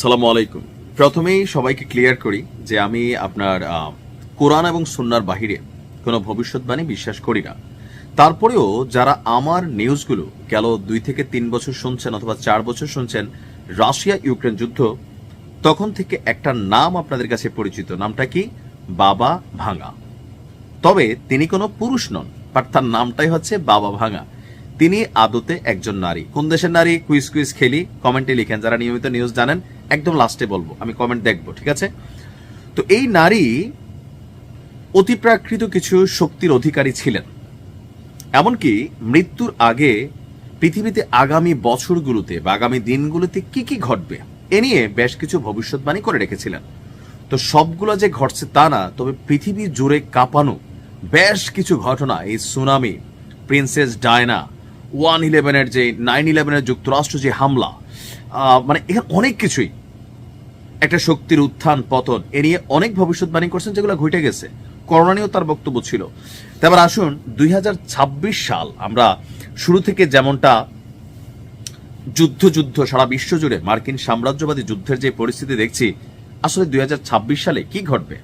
সালামু আলাইকুম। প্রথমেই সবাইকে ক্লিয়ার করি যে আমি আপনার কোরআন এবং সুন্নার বাহিরে কোনো ভবিষ্যৎবাণী বিশ্বাস করি না। তারপরেও যারা আমার নিউজগুলো গেল দুই থেকে তিন বছর শুনছেন অথবা চার বছর শুনছেন রাশিয়া ইউক্রেন যুদ্ধ, তখন থেকে একটা নাম আপনাদের কাছে পরিচিত। নামটা কি? বাবা ভাঙা। তবে তিনি কোনো পুরুষ নন, বাট তার নামটাই হচ্ছে বাবা ভাঙা। তিনি আদতে একজন নারী। কোন দেশের নারী? কুইজ কুইজ, খেলি, কমেন্টে লিখেন। যারা নিয়মিত নিউজ জানেন, একদম লাস্টে বলব। আমি কমেন্ট দেখব, ঠিক আছে? তো এই নারী অতিপ্রাকৃত কিছু শক্তির অধিকারী ছিলেন। এমনকি মৃত্যুর আগে পৃথিবীতে আগামী বছরগুলোতে বা আগামী দিনগুলোতে কি কি ঘটবে, এ নিয়ে বেশ কিছু ভবিষ্যৎবাণী করে রেখেছিলেন। তো সবগুলো যে ঘটছে তা না, তবে পৃথিবী জুড়ে কাঁপানো বেশ কিছু ঘটনা। এই সুনামি, প্রিন্সেস ডায়না ওয়ান ইলেভেনের যে নাইন ইলেভেনের যুক্তরাষ্ট্র যে হামলা মানে এখানে অনেক কিছুই একটা শক্তির উত্থান, পতন, এ নিয়ে অনেক ভবিষ্যৎবাণী করছেন যেগুলো ঘটে গেছে। করোনা নিয়েও তার বক্তব্য ছিল। তারপর আসুন, দুই সাল আমরা শুরু থেকে যেমনটা যুদ্ধ যুদ্ধ, সারা বিশ্ব জুড়ে মার্কিন সাম্রাজ্যবাদী যুদ্ধের যে পরিস্থিতি দেখছি, আসলে দুই হাজার ছাব্বিশ সালে কি ঘটবে?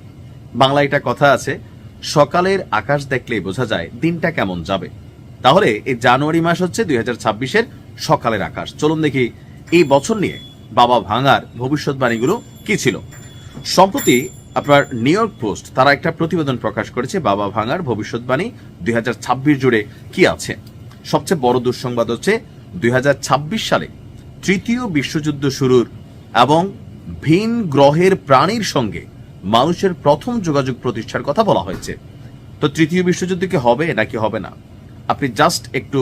বাংলা এটা কথা আছে, সকালের আকাশ দেখলেই বোঝা যায় দিনটা কেমন যাবে। তাহলে এই জানুয়ারি মাস হচ্ছে দুই হাজার ছাব্বিশের সকালের আকাশ। চলুন দেখি এই বছর নিয়ে বাবা ভাঙার ভবিষ্যৎবাণীগুলো কি ছিল। সম্প্রতি আপনার নিউ ইয়র্ক পোস্ট তারা একটা প্রতিবেদন প্রকাশ করেছে বাবা ভাঙার ভবিষ্যৎবাণী দুই জুড়ে কি আছে। সবচেয়ে বড় দুঃসংবাদ হচ্ছে দুই হাজার ছাব্বিশ সালে তৃতীয় বিশ্বযুদ্ধ শুরুর এবং ভিন গ্রহের প্রাণীর সঙ্গে মানুষের প্রথম যোগাযোগ প্রতিষ্ঠার কথা বলা হয়েছে। তো তৃতীয় বিশ্বযুদ্ধ কি হবে নাকি হবে না? আপনি জাস্ট একটু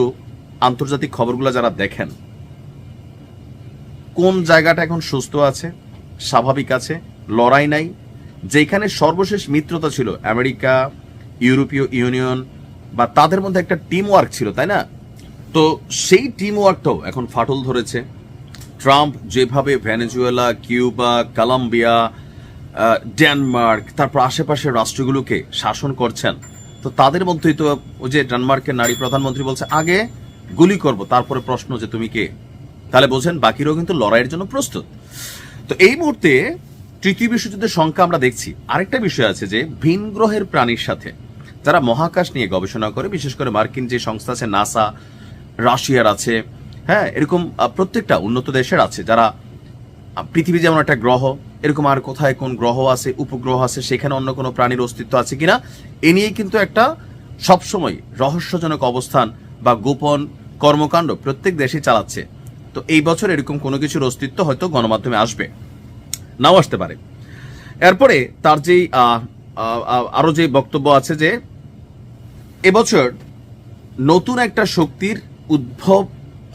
আন্তর্জাতিক খবরগুলো যারা দেখেন, কোন জায়গাটা এখন সুস্থ আছে, স্বাভাবিক আছে, লড়াই নাই, যেখানে সর্বশেষ মিত্রতা ছিল আমেরিকা, ইউরোপীয় ইউনিয়ন, বা তাদের মধ্যে একটা টিম ওয়ার্ক ছিল, তাই না? তো সেই টিম ওয়ার্কটাও এখন ফাটল ধরেছে। ট্রাম্প যেভাবে ভেনেজুয়েলা, কিউবা, কলম্বিয়া ডেনমার্ক, তারপর আশেপাশের রাষ্ট্রগুলোকে শাসন করছেন তো তাদের মধ্যেই তো ওই যে ডেনমার্কের নারী প্রধানমন্ত্রী বলছে, আগে গুলি করব, তারপরে প্রশ্ন যে তুমি কে? তাহলে বোঝেন বাকিরাও কিন্তু লড়াইয়ের জন্য প্রস্তুত। তো এই মুহূর্তে তৃতীয় বিশ্বযুদ্ধের সংখ্যা আমরা দেখছি। আরেকটা বিষয় আছে যে ভিন গ্রহের প্রাণীর সাথে যারা মহাকাশ নিয়ে গবেষণা করে, বিশেষ করে মার্কিন যে সংস্থা আছে নাসা, রাশিয়ার আছে হ্যাঁ এরকম প্রত্যেকটা উন্নত দেশের আছে যারা পৃথিবী যেমন একটা গ্রহ এরকম আর কোথায় কোন গ্রহ আছে উপগ্রহ আছে সেখানে অন্য কোনো প্রাণীর অস্তিত্ব আছে কিনা এ নিয়েই কিন্তু একটা সবসময় রহস্যজনক অবস্থান বা গোপন কর্মকাণ্ড প্রত্যেক দেশই চালাচ্ছে। তো এই বছর এরকম কোনো কিছুর অস্তিত্ব হয়তো গণমাধ্যমে আসবে। নাও আসতে পারে। এরপরে তার যেই আহ, আহ, আহ, আরও যে বক্তব্য আছে যে এবছর নতুন একটা শক্তির উদ্ভব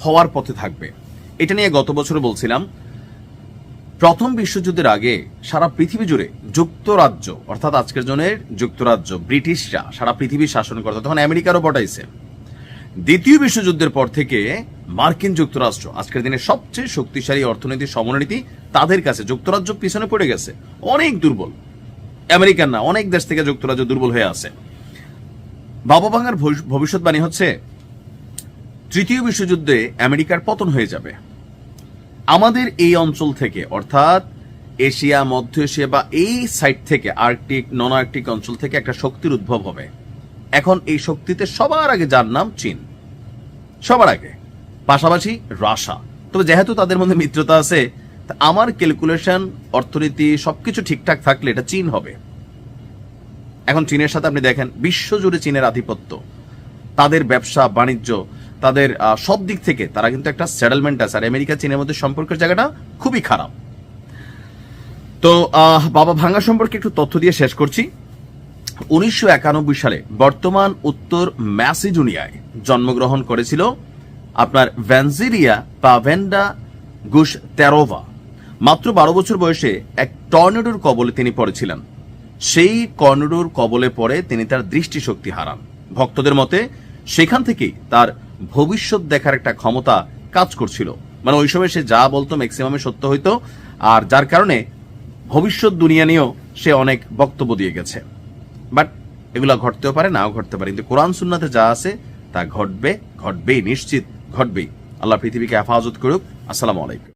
হওয়ার পথে থাকবে। এটা নিয়ে গত বছর বলছিলাম প্রথম বিশ্বযুদ্ধের আগে সারা পৃথিবী জুড়ে যুক্তরাজ্য, অর্থাৎ আজকের জনের যুক্তরাজ্য, ব্রিটিশরা সারা পৃথিবী শাসন করতো, তখন আমেরিকারও পটাইছে দ্বিতীয় বিশ্বযুদ্ধের পর থেকে মার্কিন যুক্তরাষ্ট্র, আজকের দিনে সবচেয়ে শক্তিশালী অর্থনৈতিক সমরনীতি তাদের কাছে, যুক্তরাজ্য পিছনে পড়ে গেছে, অনেক দুর্বল। আমেরিকান না অনেক দেশ থেকে যুক্তরাজ্য দুর্বল হয়ে আছে। বাবা ভাঙার ভবিষ্য- ভবিষ্যৎবাণী হচ্ছে, তৃতীয় বিশ্বযুদ্ধে আমেরিকার পতন হয়ে যাবে। আমাদের এই অঞ্চল থেকে, অর্থাৎ এশিয়া, মধ্য এশিয়া বা এই সাইড থেকে, আর্কটিক নন আর্কটিক অঞ্চল থেকে একটা শক্তির উদ্ভব হবে। এখন এই শক্তিতে সবার আগে যার নাম চীন। সবার আগে। পাশাপাশি রাশা। তবে যেহেতু তাদের মধ্যে মিত্রতা আছে আমার ক্যালকুলেশন অর্থনীতি সবকিছু ঠিকঠাক থাকলে এটা চীন হবে। এখন চীনের সাথে আপনি দেখেন, বিশ্বজুড়ে চীনের আধিপত্য। তাদের ব্যবসা, বাণিজ্য তাদের সব দিক থেকে তারা কিন্তু একটা সেটেলমেন্ট আছে। আর আমেরিকা, চীনের মধ্যে সম্পর্কের জায়গাটা খুবই খারাপ। তো বাবা ভাঙ্গা সম্পর্কে একটু তথ্য দিয়ে শেষ করছি। উনিশশো একানব্বই সালে বর্তমান উত্তর ম্যাসিডোনিয়ায় জন্মগ্রহণ করেছিল আপনার ভ্যানজিরিয়া পাভেন্ডা গুশ তেরোভা মাত্র বারো বছর বয়সে এক টর্নেডোর কবলে তিনি পড়েছিলেন। সেই টর্নেডোর কবলে পড়ে তিনি তার দৃষ্টিশক্তি হারান। ভক্তদের মতে সেখান থেকেই তার ভবিষ্যৎ দেখার একটা ক্ষমতা কাজ করছিল। মানে ওই সময় সে যা বলতো ম্যাক্সিমামে সত্য হইতো, আর যার কারণে ভবিষ্যৎ দুনিয়া নিয়েও সে অনেক বক্তব্য দিয়ে গেছে। বাট এগুলো ঘটতেও পারে, নাও ঘটতে পারে। কিন্তু কোরআন, সুন্নাতে যা আছে, তা ঘটবে, ঘটবেই, নিশ্চিত ঘটবেই। আল্লাহ পৃথিবীকে হেফাজত করুক। আসসালামু আলাইকুম।